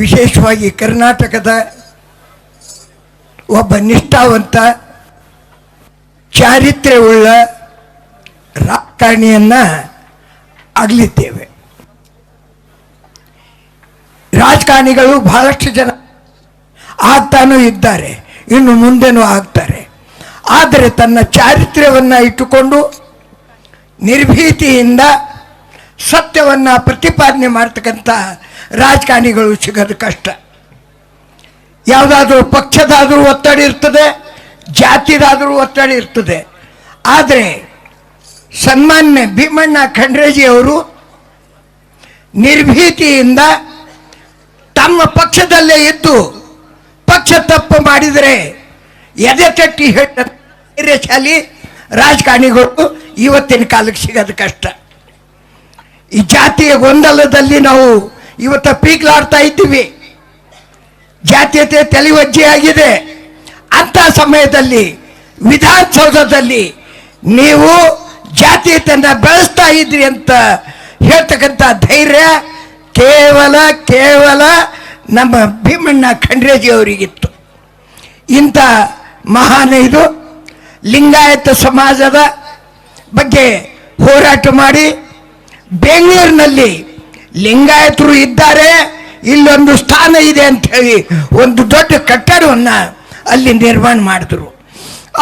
ವಿಶೇಷವಾಗಿ ಕರ್ನಾಟಕದ ಒಬ್ಬ ನಿಷ್ಠಾವಂತ, ಚಾರಿತ್ರ್ಯವುಳ್ಳ ರಾಜಕಾರಣಿಯನ್ನು ಆಗಲಿದ್ದೇವೆ. ರಾಜಕಾರಣಿಗಳು ಬಹಳಷ್ಟು ಜನ ಆಗ್ತಾನೂ ಇದ್ದಾರೆ, ಇನ್ನು ಮುಂದೆನೂ ಆಗ್ತಾರೆ. ಆದರೆ ತನ್ನ ಚಾರಿತ್ರ್ಯವನ್ನು ಇಟ್ಟುಕೊಂಡು ನಿರ್ಭೀತಿಯಿಂದ ಸತ್ಯವನ್ನು ಪ್ರತಿಪಾದನೆ ಮಾಡ್ತಕ್ಕಂಥ ರಾಜಕಾರಣಿಗಳು ಸಿಗೋದು ಕಷ್ಟ. ಯಾವುದಾದ್ರೂ ಪಕ್ಷದಾದರೂ ಒತ್ತಡ ಇರ್ತದೆ, ಜಾತಿದಾದರೂ ಒತ್ತಡ ಇರ್ತದೆ. ಆದರೆ ಸನ್ಮಾನ್ಯ ಭೀಮಣ್ಣ ಖಂಡ್ರೇಜಿಯವರು ನಿರ್ಭೀತಿಯಿಂದ ತಮ್ಮ ಪಕ್ಷದಲ್ಲೇ ಇದ್ದು ಪಕ್ಷ ತಪ್ಪು ಮಾಡಿದರೆ ಎದೆ ತಟ್ಟಿ ಹೇಳಿ ರಾಜಕಾರಣಿಗಳು ಇವತ್ತಿನ ಕಾಲಕ್ಕೆ ಸಿಗೋದು ಕಷ್ಟ. ಈ ಜಾತಿಯ ಗೊಂದಲದಲ್ಲಿ ನಾವು ಇವತ್ತ ಪೀಕ್ಲಾಡ್ತಾ ಇದ್ದೀವಿ. ಜಾತೀಯತೆ ತಲೆವಜ್ಜೆಯಾಗಿದೆ. ಅಂತ ಸಮಯದಲ್ಲಿ, ವಿಧಾನಸೌಧದಲ್ಲಿ ನೀವು ಜಾತೀಯತೆಯನ್ನು ಬೆಳೆಸ್ತಾ ಇದ್ರಿ ಅಂತ ಹೇಳ್ತಕ್ಕಂಥ ಧೈರ್ಯ ಕೇವಲ ಕೇವಲ ನಮ್ಮ ಭೀಮಣ್ಣ ಖಂಡ್ರೇಜಿ ಅವರಿಗಿತ್ತು. ಇಂಥ ಮಹಾನ್ ಇದು. ಲಿಂಗಾಯತ ಸಮಾಜದ ಬಗ್ಗೆ ಹೋರಾಟ ಮಾಡಿ, ಬೆಂಗಳೂರಿನಲ್ಲಿ ಲಿಂಗಾಯತರು ಇದ್ದಾರೆ, ಇಲ್ಲೊಂದು ಸ್ಥಾನ ಇದೆ ಅಂತ ಹೇಳಿ ಒಂದು ದೊಡ್ಡ ಕಟ್ಟಡವನ್ನ ಅಲ್ಲಿ ನಿರ್ಮಾಣ ಮಾಡಿದ್ರು.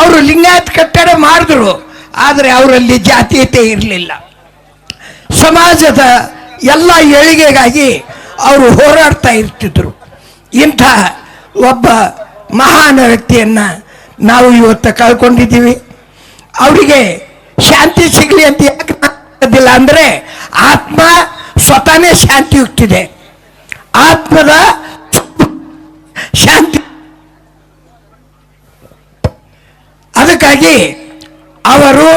ಅವರು ಲಿಂಗಾಯತ ಕಟ್ಟಡ ಮಾಡಿದ್ರು, ಆದರೆ ಅವರಲ್ಲಿ ಜಾತೀಯತೆ ಇರಲಿಲ್ಲ. ಸಮಾಜದ ಎಲ್ಲ ಏಳಿಗೆಗಾಗಿ ಅವರು ಹೋರಾಡ್ತಾ ಇರ್ತಿದ್ರು. ಇಂಥ ಒಬ್ಬ ಮಹಾನ್ ವ್ಯಕ್ತಿಯನ್ನ ನಾವು ಇವತ್ತು ಕಳ್ಕೊಂಡಿದ್ದೀವಿ. ಅವರಿಗೆ ಶಾಂತಿ ಸಿಗಲಿ ಅಂತ ಯಾಕೆ ಅಂದರೆ ಆತ್ಮ ಸ್ವತಃನೇ ಶಾಂತಿ ಹುಟ್ಟಿದೆ. ಆತ್ಮದ ಶಾಂತಿ. ಅದಕ್ಕಾಗಿ ಅವರು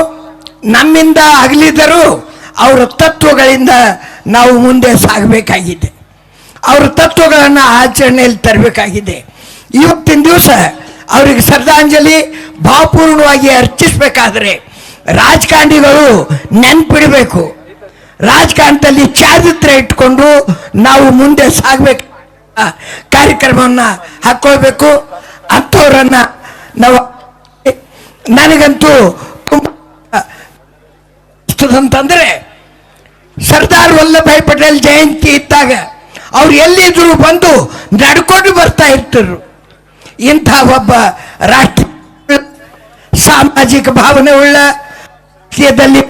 ನಮ್ಮಿಂದ ಅಗಲಿದರೂ ಅವರ ತತ್ವಗಳಿಂದ ನಾವು ಮುಂದೆ ಸಾಗಬೇಕಾಗಿದೆ. ಅವರ ತತ್ವಗಳನ್ನು ಆಚರಣೆಯಲ್ಲಿ ತರಬೇಕಾಗಿದೆ. ಇವತ್ತಿನ ದಿವಸ ಅವರಿಗೆ ಶ್ರದ್ಧಾಂಜಲಿ ಭಾವಪೂರ್ಣವಾಗಿ ಅರ್ಚಿಸಬೇಕಾದ್ರೆ ರಾಜಕಾರಣಿಗಳು ನೆನ್ಪಿಡಬೇಕು. ರಾಜಕಾರಣದಲ್ಲಿ ಚಾರಿತ್ರ್ಯ ಇಟ್ಕೊಂಡು ನಾವು ಮುಂದೆ ಸಾಗಬೇಕು. ಕಾರ್ಯಕ್ರಮವನ್ನ ಹಾಕೊಳ್ಬೇಕು. ಅಂಥವ್ರನ್ನ ನಾವು ನನಗಂತೂ ಅಂತಂದ್ರೆ ಸರ್ದಾರ್ ವಲ್ಲಭಾಯ್ ಪಟೇಲ್ ಜಯಂತಿ ಇದ್ದಾಗ ಅವ್ರು ಎಲ್ಲಿದ್ರು ಬಂದು ನಡ್ಕೊಂಡು ಬರ್ತಾ ಇರ್ತರು ಇಂಥ ಒಬ್ಬ ರಾಷ್ಟ್ರ, ಸಾಮಾಜಿಕ ಭಾವನೆ ಉಳ್ಳ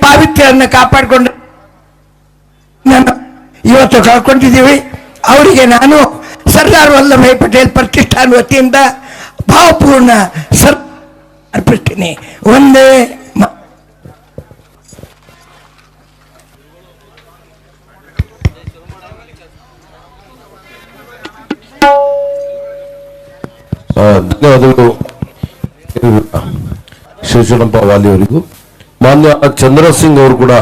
ಪಾವಿತ್ರ್ಯವನ್ನು ಕಾಪಾಡಿಕೊಂಡು ಇವತ್ತು ಕಳ್ಕೊಂಡಿದ್ದೀವಿ. ಅವರಿಗೆ ನಾನು ಸರ್ದಾರ್ ವಲ್ಲಭಾಯಿ ಪಟೇಲ್ ಪ್ರತಿಷ್ಠಾನ ವತಿಯಿಂದ ಭಾವಪೂರ್ಣ ಸರ್ ಅರ್ಪಿಸ್ತೀನಿ. ಒಂದೇ ಧನ್ಯವಾದಗಳು. ಶಿವಶರಣಪ್ಪ ವಾಲಿ ಅವರಿಗೂ ಮಾನ್ಯ ಚಂದ್ರ ಸಿಂಗ್ ಅವರು ಕೂಡ